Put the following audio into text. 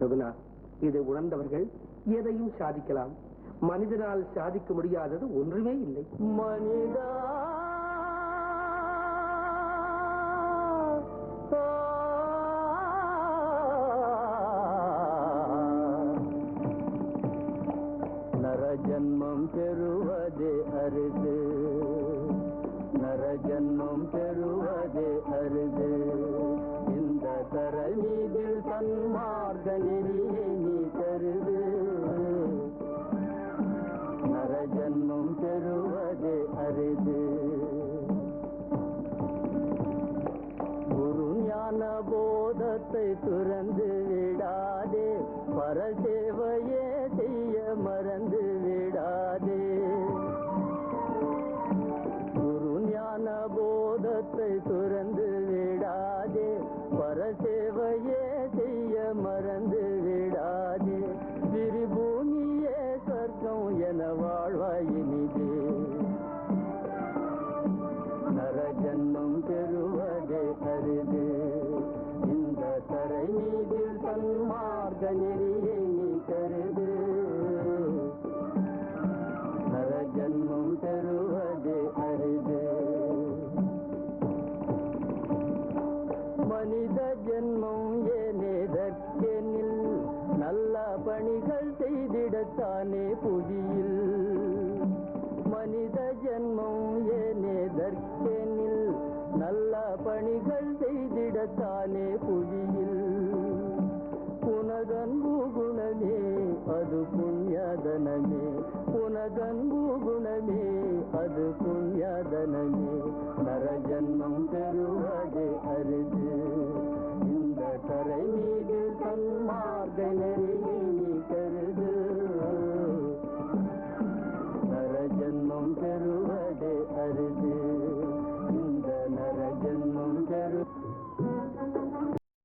ரகுநாத் இதை உணர்ந்தவர்கள் எதையும் சாதிக்கலாம். மனிதனால் சாதிக்க முடியாதது ஒன்றுமே இல்லை. மனிதா நரஜன்மம் பெறுவதே அருது. நரஜன்மம் பெறுவதே அருது. சன்மார்க்க நெறியை நீ கருது நரஜன்மம் பெறுவது அரிது. குரு ஞான போதத்தை துறந்து விடாதே பரதேவையே செய்ய மறந்து விடாதே. குரு ஞான போதத்தை துறந்து விடாதே பரசேவையே மறந்து விடாதே. திரிபூமியே சொர்க்கம் என வாழ்வாயினிதே நரஜன்மம் பெறுவதே அரிது இந்த தரை மீதில் சன்மார்க்க நெறியே மனித ஜென்மம் ஏனேதற்கெனில் நல்ல பணிகள் செய்திடத்தானே புவியில். மனித ஜென்மம் ஏனேதற்கெனில் நல்ல பணிகள் செய்திடத்தானே புவியில். புனதன்பு குணமே அது புண்ணியதனமே புனதன்பு குணமே அது புண்ணியதனமே நரஜன்மம் பெறுவதே அரு சன்மார்க்க நெறியை நீ கருது நரஜன்மம் பெறுவதே அரிது